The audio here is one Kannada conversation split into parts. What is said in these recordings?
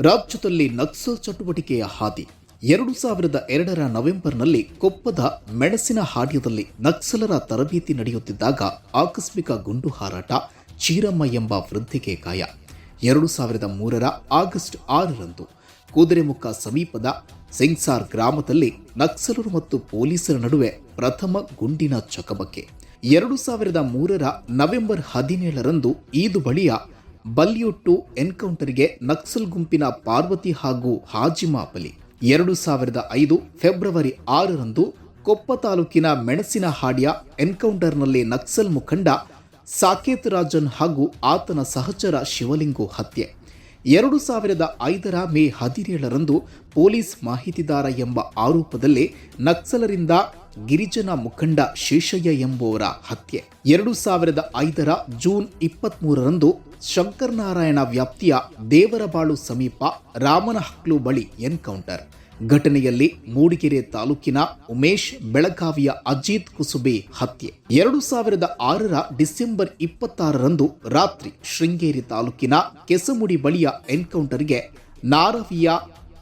ರಾಜ್ಯದಲ್ಲಿ ನಕ್ಸಲ್ ಚಟುವಟಿಕೆಯ ಹಾದಿ. ಎರಡು ಸಾವಿರದ ಎರಡರ ನವೆಂಬರ್ನಲ್ಲಿ ಕೊಪ್ಪದ ಮೆಣಸಿನ ಹಾಡ್ಯದಲ್ಲಿ ನಕ್ಸಲರ ತರಬೇತಿ ನಡೆಯುತ್ತಿದ್ದಾಗ ಆಕಸ್ಮಿಕ ಗುಂಡು ಹಾರಾಟ, ಚೀರಮ್ಮ ಎಂಬ ವೃದ್ಧಿಗೆ ಗಾಯ. ಎರಡು ಸಾವಿರದ ಮೂರರ ಆಗಸ್ಟ್ ಆರರಂದು ಕುದುರೆಮುಖ ಸಮೀಪದ ಸಿಂಗ್ಸಾರ್ ಗ್ರಾಮದಲ್ಲಿ ನಕ್ಸಲರು ಮತ್ತು ಪೊಲೀಸರ ನಡುವೆ ಪ್ರಥಮ ಗುಂಡಿನ ಚಕಮಕಿ. ಎರಡು ಸಾವಿರದ ಮೂರರ ನವೆಂಬರ್ ಹದಿನೇಳರಂದು ಈದು ಬಳಿಯ ಬಲ್ಯೂಟು ಎನ್ಕೌಂಟರ್ಗೆ ನಕ್ಸಲ್ ಗುಂಪಿನ ಪಾರ್ವತಿ ಹಾಗೂ ಹಾಜಿಮಾ ಬಲಿ. ಎರಡು ಸಾವಿರದ ಐದು ಫೆಬ್ರವರಿ ಆರರಂದು ಕೊಪ್ಪ ತಾಲೂಕಿನ ಮೆಣಸಿನ ಹಾಡ್ಯ ಎನ್ಕೌಂಟರ್ನಲ್ಲಿ ನಕ್ಸಲ್ ಮುಖಂಡ ಸಾಕೇತ್ ರಾಜನ್ ಹಾಗೂ ಆತನ ಸಹಚರ ಶಿವಲಿಂಗು ಹತ್ಯೆ. ಎರಡು ಸಾವಿರದ ಐದರ ಮೇ ಹದಿನೇಳರಂದು ಪೊಲೀಸ್ ಮಾಹಿತಿದಾರ ಎಂಬ ಆರೋಪದಲ್ಲಿ ನಕ್ಸಲರಿಂದ ಗಿರಿಜನ ಮುಖಂಡ ಶೇಷಯ್ಯ ಎಂಬುವರ ಹತ್ಯೆ. ಎರಡು ಸಾವಿರದ ಐದರ ಜೂನ್ ಇಪ್ಪತ್ತ್ಮೂರರಂದು ಶಂಕರನಾರಾಯಣ ವ್ಯಾಪ್ತಿಯ ದೇವರಬಾಳು ಸಮೀಪ ರಾಮನಹಕ್ಲು ಬಳಿ ಎನ್ಕೌಂಟರ್. ಘಟನೆಯಲ್ಲಿ ಮೂಡಿಗೆರೆ ತಾಲೂಕಿನ ಉಮೇಶ್ ಬೆಳಗಾವಿಯ ಅಜಿತ್ ಕುಸುಬೆ ಹತ್ಯೆ. ಎರಡು ಸಾವಿರದ ಆರರ ಡಿಸೆಂಬರ್ ಇಪ್ಪತ್ತಾರರಂದು ರಾತ್ರಿ ಶೃಂಗೇರಿ ತಾಲೂಕಿನ ಕೆಸಮುಡಿ ಬಳಿಯ ಎನ್ಕೌಂಟರ್ಗೆ ನಾರವಿಯ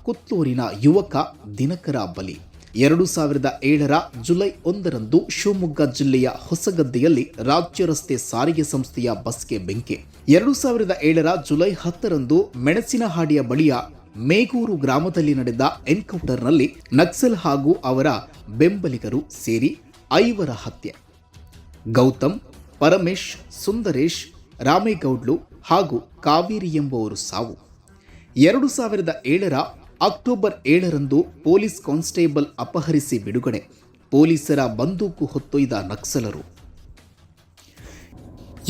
ಕುತ್ತೂರಿನ ಯುವಕ ದಿನಕರ ಬಲಿ. ಎರಡು ಸಾವಿರದ ಏಳರ ಜುಲೈ ಒಂದರಂದು ಶಿವಮೊಗ್ಗ ಜಿಲ್ಲೆಯ ಹೊಸಗದ್ದೆಯಲ್ಲಿ ರಾಜ್ಯ ರಸ್ತೆ ಸಾರಿಗೆ ಸಂಸ್ಥೆಯ ಬಸ್ಗೆ ಬೆಂಕಿ. ಎರಡು ಸಾವಿರದ ಏಳರ ಜುಲೈ ಹತ್ತರಂದು ಮೆಣಸಿನಹಾಡಿಯ ಬಳಿಯ ಮೇಗೂರು ಗ್ರಾಮದಲ್ಲಿ ನಡೆದ ಎನ್ಕೌಂಟರ್ನಲ್ಲಿ ನಕ್ಸಲ್ ಹಾಗೂ ಅವರ ಬೆಂಬಲಿಗರು ಸೇರಿ ಐವರ ಹತ್ಯೆ. ಗೌತಮ್, ಪರಮೇಶ್, ಸುಂದರೇಶ್, ರಾಮೇಗೌಡ್ಲು ಹಾಗೂ ಕಾವೇರಿ ಎಂಬುವರು ಸಾವು. ಎರಡು ಸಾವಿರದ ಏಳರ ಅಕ್ಟೋಬರ್ ಏಳರಂದು ಪೊಲೀಸ್ ಕಾನ್ಸ್ಟೇಬಲ್ ಅಪಹರಿಸಿ ಬಿಡುಗಡೆ. ಪೊಲೀಸರ ಬಂದೂಕು ಹೊತ್ತೊಯ್ದ ನಕ್ಸಲರು.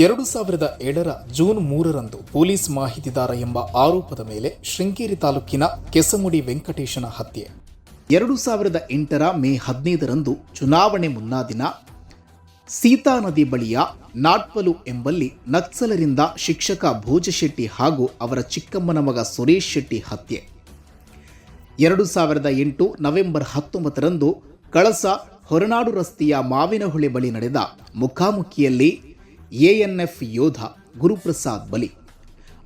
ಎರಡು ಸಾವಿರದ ಏಳರ ಜೂನ್ ಮೂರರಂದು ಪೊಲೀಸ್ ಮಾಹಿತಿದಾರ ಎಂಬ ಆರೋಪದ ಮೇಲೆ ಶೃಂಗೇರಿ ತಾಲೂಕಿನ ಕೆಸಮುಡಿ ವೆಂಕಟೇಶನ ಹತ್ಯೆ. ಎರಡು ಸಾವಿರದ ಎಂಟರ ಮೇ ಹದಿನೈದರಂದು ಚುನಾವಣೆ ಮುನ್ನಾ ದಿನ ಸೀತಾ ನದಿ ಬಳಿಯ ನಾಟ್ಪಲು ಎಂಬಲ್ಲಿ ನಕ್ಸಲರಿಂದ ಶಿಕ್ಷಕ ಭೋಜಶೆಟ್ಟಿ ಹಾಗೂ ಅವರ ಚಿಕ್ಕಮ್ಮನ ಮಗ ಸುರೇಶ್ ಶೆಟ್ಟಿ ಹತ್ಯೆ. ಎರಡು ಸಾವಿರದ ಎಂಟು ನವೆಂಬರ್ ಹತ್ತೊಂಬತ್ತರಂದು ಕಳಸ ಹೊರನಾಡು ರಸ್ತೆಯ ಮಾವಿನಹೊಳೆ ಬಳಿ ನಡೆದ ಮುಖಾಮುಖಿಯಲ್ಲಿ ಎಎನ್ಎಫ್ ಯೋಧ ಗುರುಪ್ರಸಾದ್ ಬಲಿ,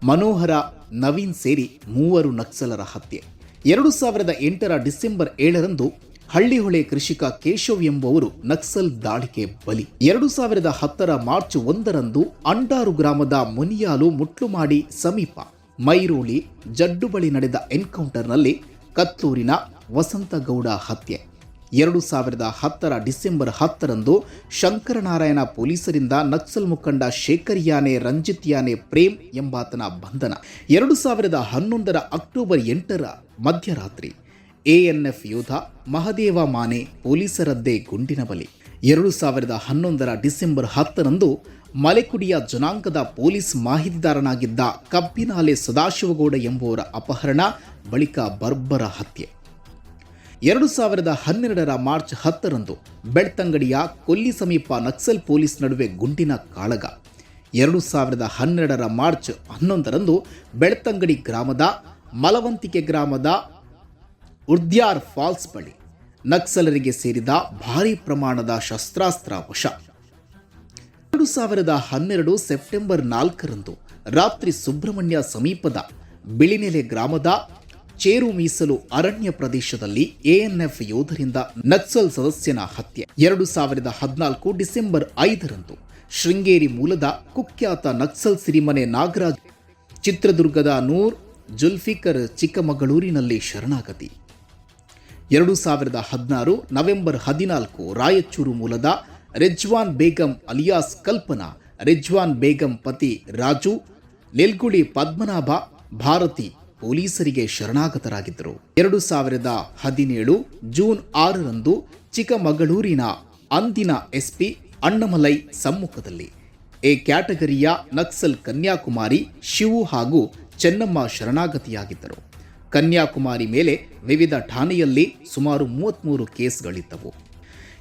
ಮನೋಹರ, ನವೀನ್ ಸೇರಿ ಮೂವರು ನಕ್ಸಲರ ಹತ್ಯೆ. ಎರಡು ಸಾವಿರದ ಎಂಟರ ಡಿಸೆಂಬರ್ ಏಳರಂದು ಹಳ್ಳಿಹೊಳೆ ಕೃಷಿಕ ಕೇಶವ್ ಎಂಬುವರು ನಕ್ಸಲ್ ದಾಳಿಗೆ ಬಲಿ. ಎರಡು ಸಾವಿರದ ಹತ್ತರ ಮಾರ್ಚ್ ಒಂದರಂದು ಅಂಡಾರು ಗ್ರಾಮದ ಮುನಿಯಾಲು ಮುಟ್ಲುಮಾಡಿ ಸಮೀಪ ಮೈರೋಳಿ ಜಡ್ಡು ಬಳಿ ನಡೆದ ಎನ್ಕೌಂಟರ್ನಲ್ಲಿ ಕತ್ತೂರಿನ ವಸಂತಗೌಡ ಹತ್ಯೆ. ಎರಡು ಸಾವಿರದ ಹತ್ತರ ಡಿಸೆಂಬರ್ ಹತ್ತರಂದು ಶಂಕರನಾರಾಯಣ ಪೊಲೀಸರಿಂದ ನಕ್ಸಲ್ ಮುಖಂಡ ಶೇಖರ್ ಯಾನೆ, ರಂಜಿತ್ ಯಾನೆ ಪ್ರೇಮ್ ಎಂಬಾತನ ಬಂಧನ. ಎರಡು ಸಾವಿರದ ಹನ್ನೊಂದರ ಅಕ್ಟೋಬರ್ ಎಂಟರ ಮಧ್ಯರಾತ್ರಿ ಎಎನ್ಎಫ್ ಯೋಧ ಮಹದೇವ ಮಾನೆ ಪೊಲೀಸರದ್ದೇ ಗುಂಡಿನ ಬಲಿ. ಎರಡು ಸಾವಿರದ ಹನ್ನೊಂದರ ಡಿಸೆಂಬರ್ ಹತ್ತರಂದು ಮಲೆಕುಡಿಯ ಜನಾಂಗದ ಪೊಲೀಸ್ ಮಾಹಿತಿದಾರನಾಗಿದ್ದ ಕಬ್ಬಿನಾಲೆ ಸದಾಶಿವಗೌಡ ಎಂಬುವರ ಅಪಹರಣ ಬಳಿಕ ಬರ್ಬರ ಹತ್ಯೆ. ಎರಡು ಸಾವಿರದ ಹನ್ನೆರಡರ ಮಾರ್ಚ್ ಹತ್ತರಂದು ಬೆಳ್ತಂಗಡಿಯ ಕೊಲ್ಲಿ ಸಮೀಪ ನಕ್ಸಲ್ ಪೊಲೀಸ್ ನಡುವೆ ಗುಂಡಿನ ಕಾಳಗ. ಎರಡು ಸಾವಿರದ ಹನ್ನೆರಡರ ಮಾರ್ಚ್ ಹನ್ನೊಂದರಂದು ಬೆಳ್ತಂಗಡಿ ಗ್ರಾಮದ ಮಲವಂತಿಕೆ ಗ್ರಾಮದ ಉರ್ದ್ಯಾರ್ ಫಾಲ್ಸ್ ಬಳಿ ನಕ್ಸಲರಿಗೆ ಸೇರಿದ ಭಾರೀ ಪ್ರಮಾಣದ ಶಸ್ತ್ರಾಸ್ತ್ರ ವಶ. ಎರಡು ಸಾವಿರದ ಹನ್ನೆರಡು ಸೆಪ್ಟೆಂಬರ್ ನಾಲ್ಕರಂದು ರಾತ್ರಿ ಸುಬ್ರಹ್ಮಣ್ಯ ಸಮೀಪದ ಬಿಳಿನೆಲೆ ಗ್ರಾಮದ ಚೇರು ಮೀಸಲು ಅರಣ್ಯ ಪ್ರದೇಶದಲ್ಲಿ ಎಎನ್ಎಫ್ ಯೋಧರಿಂದ ನಕ್ಸಲ್ ಸದಸ್ಯನ ಹತ್ಯೆ. ಎರಡು ಸಾವಿರದ ಹದಿನಾಲ್ಕು ಡಿಸೆಂಬರ್ ಐದರಂದು ಶೃಂಗೇರಿ ಮೂಲದ ಕುಖ್ಯಾತ ನಕ್ಸಲ್ ಸಿರಿಮನೆ ನಾಗರಾಜ್ ಚಿತ್ರದುರ್ಗದ ನೂರ್ ಜುಲ್ಫಿಕರ್ ಚಿಕ್ಕಮಗಳೂರಿನಲ್ಲಿ ಶರಣಾಗತಿ. ಎರಡು ಸಾವಿರದ ಹದಿನಾರು ನವೆಂಬರ್ ಹದಿನಾಲ್ಕು ರಾಯಚೂರು ಮೂಲದ ರೆಜ್ವಾನ್ ಬೇಗಂ ಅಲಿಯಾಸ್ ಕಲ್ಪನಾ, ರೆಜ್ವಾನ್ ಬೇಗಂ ಪತಿ ರಾಜು ನೆಲ್ಗುಳಿ ಪದ್ಮನಾಭ ಭಾರತಿ ಪೊಲೀಸರಿಗೆ ಶರಣಾಗತರಾಗಿದ್ದರು. ಎರಡು ಸಾವಿರದ ಹದಿನೇಳು ಜೂನ್ ಆರರಂದು ಚಿಕ್ಕಮಗಳೂರಿನ ಅಂದಿನ ಎಸ್ಪಿ ಅಣ್ಣಮಲೈ ಸಮ್ಮುಖದಲ್ಲಿ ಎ ಕ್ಯಾಟಗರಿಯ ನಕ್ಸಲ್ ಕನ್ಯಾಕುಮಾರಿ ಶಿವು ಹಾಗೂ ಚೆನ್ನಮ್ಮ ಶರಣಾಗತಿಯಾಗಿದ್ದರು. ಕನ್ಯಾಕುಮಾರಿ ಮೇಲೆ ವಿವಿಧ ಠಾಣೆಯಲ್ಲಿ ಸುಮಾರು ಮೂವತ್ತ್ಮೂರು ಕೇಸ್ಗಳಿದ್ದವು.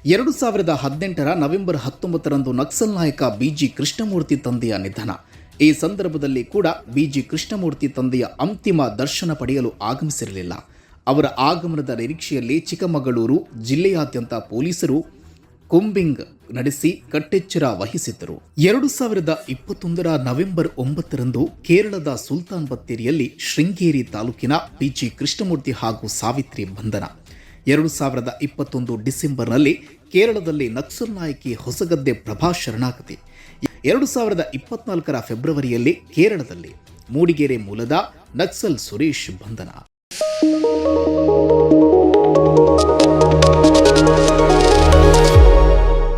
ಎರಡು ಸಾವಿರದ ಹದಿನೆಂಟರ ನವೆಂಬರ್ ಹತ್ತೊಂಬತ್ತರಂದು ನಕ್ಸಲ್ ನಾಯಕ ಬಿಜಿ ಕೃಷ್ಣಮೂರ್ತಿ ತಂದೆಯ ನಿಧನ. ಈ ಸಂದರ್ಭದಲ್ಲಿ ಕೂಡ ಬಿಜಿ ಕೃಷ್ಣಮೂರ್ತಿ ತಂದೆಯ ಅಂತಿಮ ದರ್ಶನ ಪಡೆಯಲು ಆಗಮಿಸಿರಲಿಲ್ಲ. ಅವರ ಆಗಮನದ ನಿರೀಕ್ಷೆಯಲ್ಲಿ ಚಿಕ್ಕಮಗಳೂರು ಜಿಲ್ಲೆಯಾದ್ಯಂತ ಪೊಲೀಸರು ಕುಂಬಿಂಗ್ ನಡೆಸಿ ಕಟ್ಟೆಚ್ಚರ ವಹಿಸಿದ್ದರು. ಎರಡು ಸಾವಿರದ ಇಪ್ಪತ್ತೊಂದರ ನವೆಂಬರ್ ಒಂಬತ್ತರಂದು ಕೇರಳದ ಸುಲ್ತಾನ್ ಬತ್ತೇರಿಯಲ್ಲಿ ಶೃಂಗೇರಿ ತಾಲೂಕಿನ ಪಿಜಿ ಕೃಷ್ಣಮೂರ್ತಿ ಹಾಗೂ ಸಾವಿತ್ರಿ ಬಂಧನ. ಎರಡು ಸಾವಿರದ ಇಪ್ಪತ್ತೊಂದು ಡಿಸೆಂಬರ್ನಲ್ಲಿ ಕೇರಳದಲ್ಲಿ ನಕ್ಸಲ್ ನಾಯಕಿ ಹೊಸಗದ್ದೆ ಪ್ರಭಾ ಶರಣಾಗತಿ. ಎರಡು ಸಾವಿರದ ಇಪ್ಪತ್ನಾಲ್ಕರ ಫೆಬ್ರವರಿಯಲ್ಲಿ ಕೇರಳದಲ್ಲಿ ಮೂಡಿಗೆರೆ ಮೂಲದ ನಕ್ಸಲ್ ಸುರೇಶ್ ಬಂಧನ.